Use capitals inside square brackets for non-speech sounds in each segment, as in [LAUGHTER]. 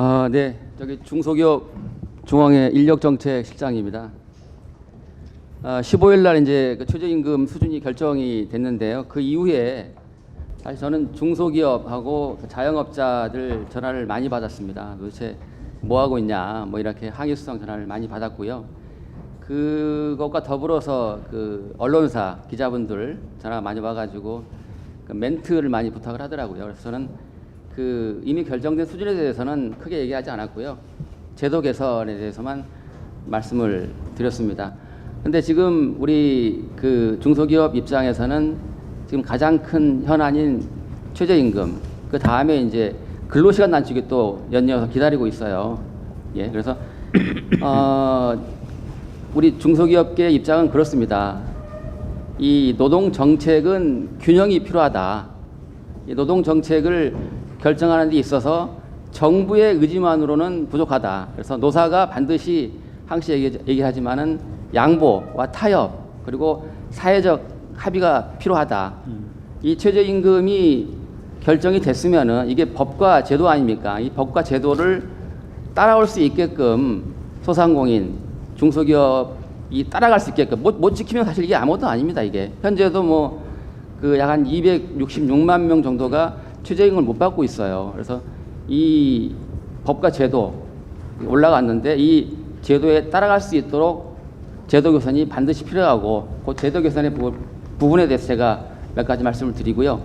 아, 네. 저기 중소기업 중앙회 인력 정책 실장입니다. 아, 15일 날 이제 그 최저임금 수준이 결정이 됐는데요. 그 이후에 사실 저는 중소기업하고 그 자영업자들 전화를 많이 받았습니다. 도대체 뭐 하고 있냐, 뭐 이렇게 항의 수상 전화를 많이 받았고요. 그것과 더불어서 그 언론사 기자분들 전화 많이 와가지고 그 멘트를 많이 부탁을 하더라고요. 그래서 저는 그 이미 결정된 수준에 대해서는 크게 얘기하지 않았고요. 제도 개선에 대해서만 말씀을 드렸습니다. 근데 지금 우리 그 중소기업 입장에서는 지금 가장 큰 현안인 최저임금 그 다음에 이제 근로시간 단축이 또 연이어서 기다리고 있어요. 예, 그래서 [COUGHS] 어, 우리 중소기업계 입장은 그렇습니다. 이 노동 정책은 균형이 필요하다. 이 노동 정책을 결정하는 데 있어서 정부의 의지만으로는 부족하다. 그래서 노사가 반드시 항시 얘기, 얘기하지만은 양보와 타협 그리고 사회적 합의가 필요하다. 이 최저임금이 결정이 됐으면은 이게 법과 제도 아닙니까? 이 법과 제도를 따라올 수 있게끔 소상공인, 중소기업이 따라갈 수 있게끔 못, 못 지키면 사실 이게 아무것도 아닙니다. 이게 현재도 뭐 그 약 한 266만 명 정도가 최저임금을 못 받고 있어요. 그래서 이 법과 제도 올라갔는데 이 제도에 따라갈 수 있도록 제도 개선이 반드시 필요하고 그 제도 개선의 부, 부분에 대해서 제가 몇 가지 말씀을 드리고요.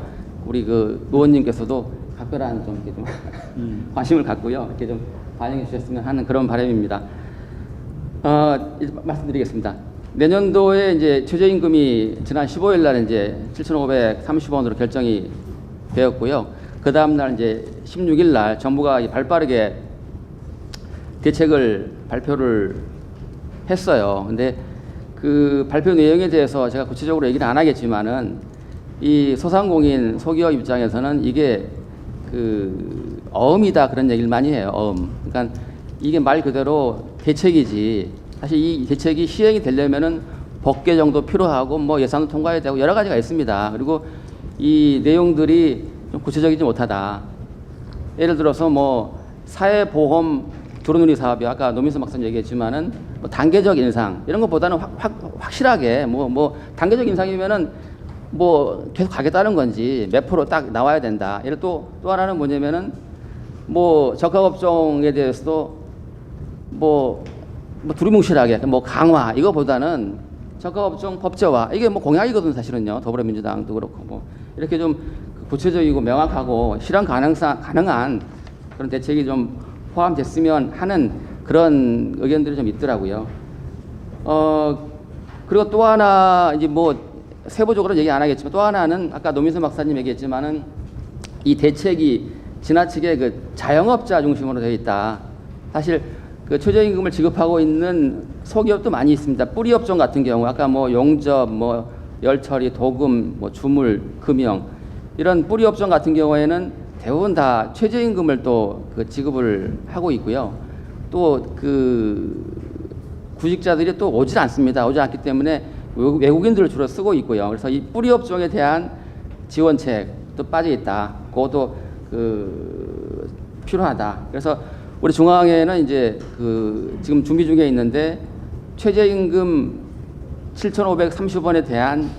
우리 그 의원님께서도 각별한 좀 이렇게 좀 [LAUGHS] 관심을 갖고요. 이렇게 좀 반영해 주셨으면 하는 그런 바람입니다. 어, 말씀드리겠습니다. 내년도에 이제 최저임금이 지난 15일 날 이제 7,530원으로 결정이 되었고요. 그 다음 날 이제 16일 날 정부가 이 발빠르게 대책을 발표를 했어요. 근데 그 발표 내용에 대해서 제가 구체적으로 얘기는 안 하겠지만은 이 소상공인 소기업 입장에서는 이게 그 어음이다 그런 얘기를 많이 해요. 어음. 그러니까 이게 말 그대로 대책이지. 사실 이 대책이 시행이 되려면은 법 개 정도 필요하고 뭐 예산도 통과해야 되고 여러 가지가 있습니다. 그리고 이 내용들이 좀 구체적이지 못하다. 예를 들어서 뭐 사회보험 도로누리 사업이 아까 노민수 박사님 얘기했지만은 뭐 단계적 인상 이런 것보다는 확, 확, 확실하게 뭐뭐 단계적 인상이면은 뭐 계속 가겠다는 건지 몇 프로 딱 나와야 된다. 예를 또또 하나는 뭐냐면은 뭐 적합업종에 대해서도 뭐, 뭐 두루뭉실하게 뭐 강화 이거보다는 적합업종 법제화 이게 뭐 공약이거든 사실은요 더불어민주당도 그렇고 뭐 이렇게 좀 구체적이고 명확하고 실현 가능성 가능한 그런 대책이 좀 포함됐으면 하는 그런 의견들이 좀 있더라고요. 어 그리고 또 하나 이제 뭐 세부적으로 얘기 안 하겠지만 또 하나는 아까 노민수 박사님 얘기했지만은 이 대책이 지나치게 그 자영업자 중심으로 되어 있다. 사실 그 최저임금을 지급하고 있는 소기업도 많이 있습니다. 뿌리 업종 같은 경우 아까 뭐 용접, 뭐 열처리, 도금, 뭐 주물, 금형 이런 뿌리 업종 같은 경우에는 대부분 다 최저임금을 또 그 지급을 하고 있고요. 또 그 구직자들이 또 오질 않습니다. 오지 않기 때문에 외국- 외국인들을 주로 쓰고 있고요. 그래서 이 뿌리 업종에 대한 지원책도 빠져 있다. 그것도 그 필요하다. 그래서 우리 중앙회는 이제 그 지금 준비 중에 있는데 최저임금 7,530원에 대한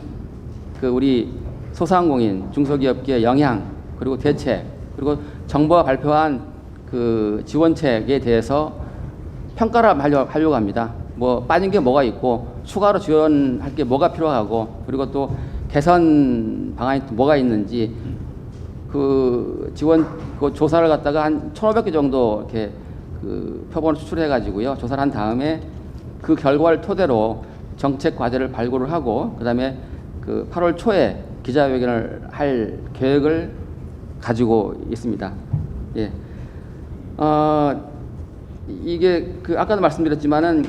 그 우리 소상공인 중소기업계 영향 그리고 대책 그리고 정부가 발표한 그 지원책에 대해서 평가를 하려, 하려고 합니다. 뭐 빠진 게 뭐가 있고 추가로 지원할 게 뭐가 필요하고 그리고 또 개선 방안이 또 뭐가 있는지 그 지원 그 조사를 갖다가 한 1,500개 정도 이렇게 그 표본을 추출해 가지고요. 조사를 한 다음에 그 결과를 토대로 정책 과제를 발굴을 하고 그다음에 그 8월 초에 기자회견을 할 계획을 가지고 있습니다. 예. 어, 이게 그 아까도 말씀드렸지만은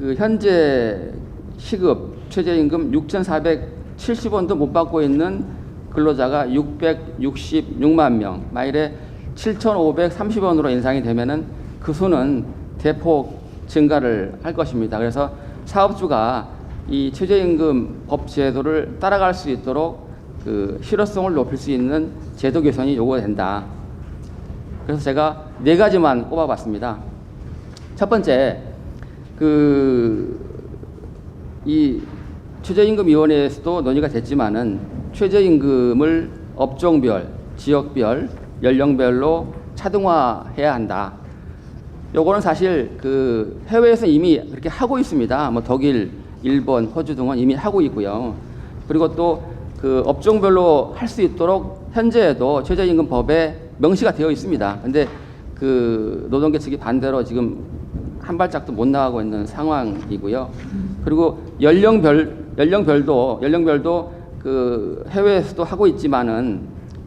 그 현재 시급 최저임금 6,470원도 못 받고 있는 근로자가 666만 명, 마일에 7,530원으로 인상이 되면은 그 수는 대폭 증가를 할 것입니다. 그래서 사업주가 이 최저임금 법 제도를 따라갈 수 있도록 그 실효성을 높일 수 있는 제도 개선이 요구된다. 그래서 제가 네 가지만 꼽아봤습니다. 첫 번째, 그, 이 최저임금위원회에서도 논의가 됐지만은 최저임금을 업종별, 지역별, 연령별로 차등화해야 한다. 요거는 사실 그 해외에서 이미 그렇게 하고 있습니다. 뭐 독일, 일본, 호주 등은 이미 하고 있고요. 그리고 또 그 업종별로 할 수 있도록 현재에도 최저임금 법에 명시가 되어 있습니다. 근데 그 노동계 측이 반대로 지금 한 발짝도 못 나가고 있는 상황이고요. 그리고 연령별 연령별도 연령별도 그 해외에서도 하고 있지만은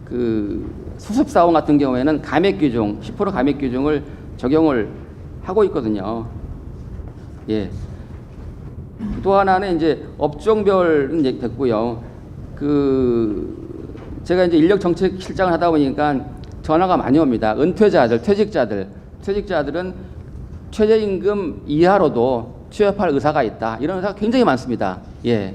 그 수습 사원 같은 경우에는 감액 규정 10% 감액 규정을 적용을 하고 있거든요. 예. 또 하나는 이제 업종별은 이제 됐고요. 그 제가 이제 인력 정책 실장을 하다 보니까 전화가 많이 옵니다. 은퇴자들, 퇴직자들, 퇴직자들은 최저임금 이하로도 취업할 의사가 있다. 이런 의사가 굉장히 많습니다. 예.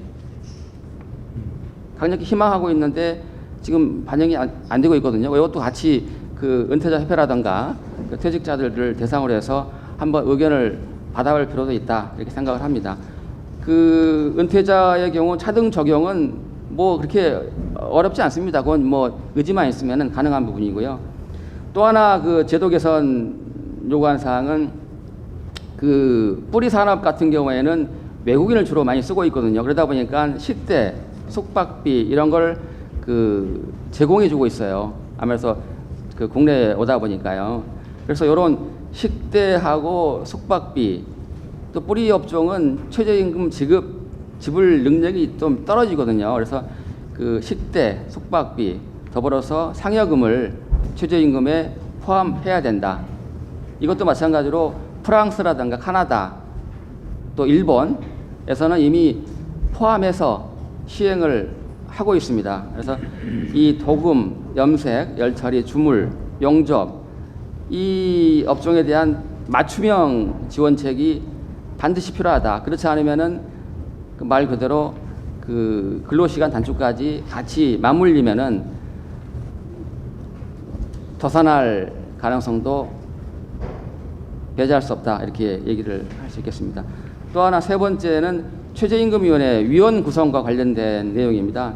강력히 희망하고 있는데 지금 반영이 안, 안 되고 있거든요. 이것도 같이 그 은퇴자 협회라든가 그 퇴직자들을 대상으로 해서 한번 의견을 받아볼 필요도 있다. 이렇게 생각을 합니다. 그 은퇴자의 경우 차등 적용은 뭐 그렇게 어렵지 않습니다. 그건 뭐 의지만 있으면 가능한 부분이고요. 또 하나 그 제도 개선 요구한 사항은 그 뿌리 산업 같은 경우에는 외국인을 주로 많이 쓰고 있거든요. 그러다 보니까 식대, 숙박비 이런 걸 그 제공해 주고 있어요. 아무래서 그 국내에 오다 보니까요. 그래서 이런 식대하고 숙박비 또 뿌리 업종은 최저임금 지급 지불 능력이 좀 떨어지거든요. 그래서 그 식대, 숙박비 더불어서 상여금을 최저임금에 포함해야 된다. 이것도 마찬가지로 프랑스라든가 카나다 또 일본에서는 이미 포함해서 시행을 하고 있습니다. 그래서 이 도금, 염색, 열처리, 주물, 용접 이 업종에 대한 맞춤형 지원책이 반드시 필요하다. 그렇지 않으면은 그 말 그대로 그 근로시간 단축까지 같이 맞물리면은 더산할 가능성도 배제할 수 없다 이렇게 얘기를 할 수 있겠습니다. 또 하나 세 번째는 최저임금위원회 위원 구성과 관련된 내용입니다.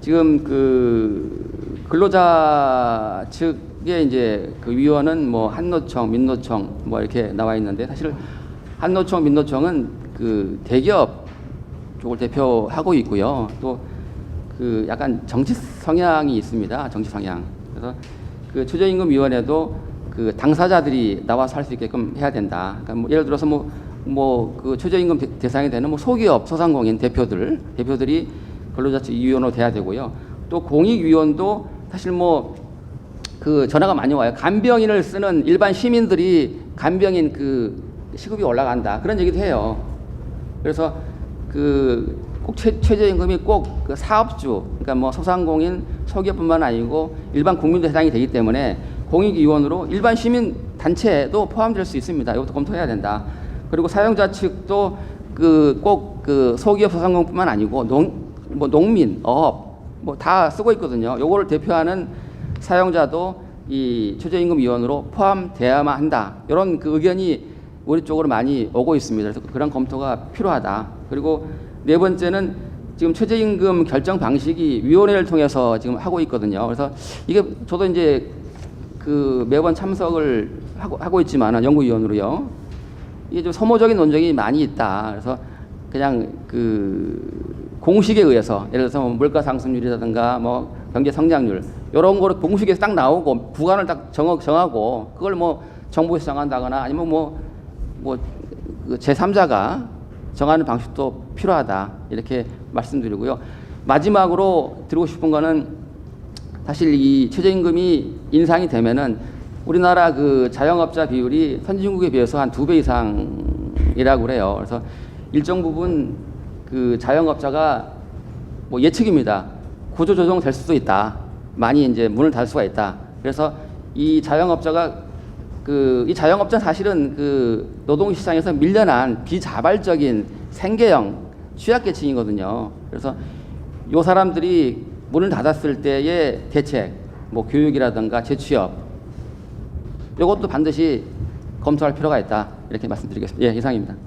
지금 그 근로자 측의 이제 그 위원은 뭐 한노총, 민노총 뭐 이렇게 나와 있는데 사실 한노총, 민노총은 그 대기업 쪽을 대표하고 있고요. 또 그 약간 정치 성향이 있습니다. 정치 성향. 그래서 그 최저임금위원회도 그 당사자들이 나와서 할 수 있게끔 해야 된다. 그러니까 뭐 예를 들어서 뭐 뭐그 최저임금 대- 대상이 되는 뭐 소기업, 소상공인 대표들 대표들이 근로자 측 위원으로 돼야 되고요. 또 공익위원도 사실 뭐 그 전화가 많이 와요. 간병인을 쓰는 일반 시민들이 간병인 그 시급이 올라간다 그런 얘기도 해요. 그래서 그 꼭 최저임금이 꼭 그 사업주, 그러니까 뭐 소상공인, 소기업뿐만 아니고 일반 국민도 해당이 되기 때문에 공익위원으로 일반 시민 단체도 포함될 수 있습니다. 이것도 검토해야 된다. 그리고 사용자 측도 그 꼭그 소기업 소상공인뿐만 아니고 농, 뭐 농민, 어업 뭐 다 쓰고 있거든요. 요거를 대표하는 사용자도 이 최저임금 위원으로 포함돼야만 한다. 이런 그 의견이 우리 쪽으로 많이 오고 있습니다. 그래서 그런 검토가 필요하다. 그리고 네 번째는 지금 최저임금 결정 방식이 위원회를 통해서 지금 하고 있거든요. 그래서 이게 저도 이제 그 매번 참석을 하고, 하고 있지만 연구위원으로요. 이게 좀 소모적인 논쟁이 많이 있다. 그래서 그냥 그 공식에 의해서 예를 들어서 뭐 물가 상승률이라든가 뭐 경제 성장률 이런 거를 공식에서 딱 나오고 구간을 딱 정하, 정하고 그걸 뭐 정부에서 정한다거나 아니면 뭐뭐 그 제3자가 정하는 방식도 필요하다 이렇게 말씀드리고요. 마지막으로 드리고 싶은 거는 사실 이 최저임금이 인상이 되면은 우리나라 그 자영업자 비율이 선진국에 비해서 한 두 배 이상이라고 그래요. 그래서 일정 부분 그 자영업자가 뭐 예측입니다. 구조 조정 될 수도 있다. 많이 이제 문을 닫을 수가 있다. 그래서 이 자영업자가 그 이 자영업자 사실은 그 노동 시장에서 밀려난 비자발적인 생계형 취약계층이거든요. 그래서 요 사람들이 문을 닫았을 때의 대책, 뭐 교육이라든가 재취업 이것도 반드시 검토할 필요가 있다 이렇게 말씀드리겠습니다. 예, 이상입니다.